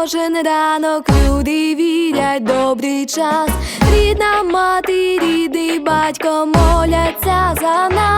кожен ранок люди вірять добрий час. Рідна мати, рідний батько моляться за нас,